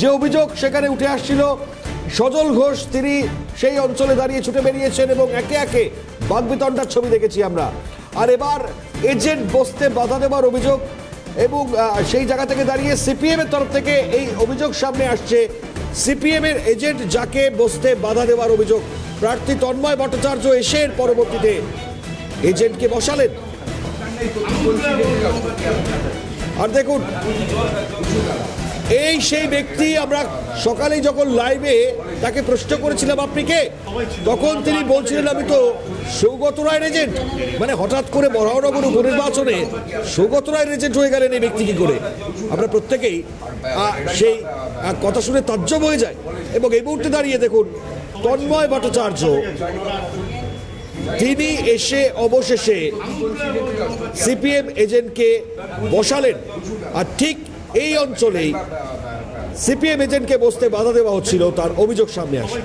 যে অভিযোগ সেখানে উঠে আসছিল, সজল ঘোষ, তিনি সেই অঞ্চলে দাঁড়িয়ে ছুটে বেরিয়েছেন এবং একে একে বাগবিতণ্ডার ছবি দেখেছি আমরা। আর এবার এজেন্ট বসতে বাধা দেওয়ার অভিযোগ এবং সেই জায়গা থেকে দাঁড়িয়ে সিপিএম এর তরফ থেকে এই অভিযোগ সামনে আসছে। সিপিএম এর এজেন্ট যাকে বসতে বাধা দেওয়ার অভিযোগ। প্রার্থী তন্ময় ভট্টাচার্য এসে পরবর্তীতে এজেন্টকে বসালেন। আর দেখুন এই সেই ব্যক্তি আমরা সকালেই যখন লাইভে তাকে প্রশ্ন করেছিলাম, আপনি কে? তখন তিনি বলছিলেন, আমি তো সৌগত রায়ের এজেন্ট মানে হঠাৎ করে মহানগর উপনির্বাচনে সৌগত রায়ের এজেন্ট হয়ে গেলেন এই ব্যক্তি কি করে? আমরা প্রত্যেকেই সেই কথা শুনে তাজ্জব হয়ে যায় এবং এই মুহূর্তে দাঁড়িয়ে দেখুন, তন্ময় ভট্টাচার্য, তিনি এসে অবশেষে সিপিএম এজেন্টকে বসালেন। আর ঠিক এই অঞ্চলেই সিপিএম এজেন্টকে বসতে বাধা দেওয়া হচ্ছিল তার অভিযোগ সামনে আসে।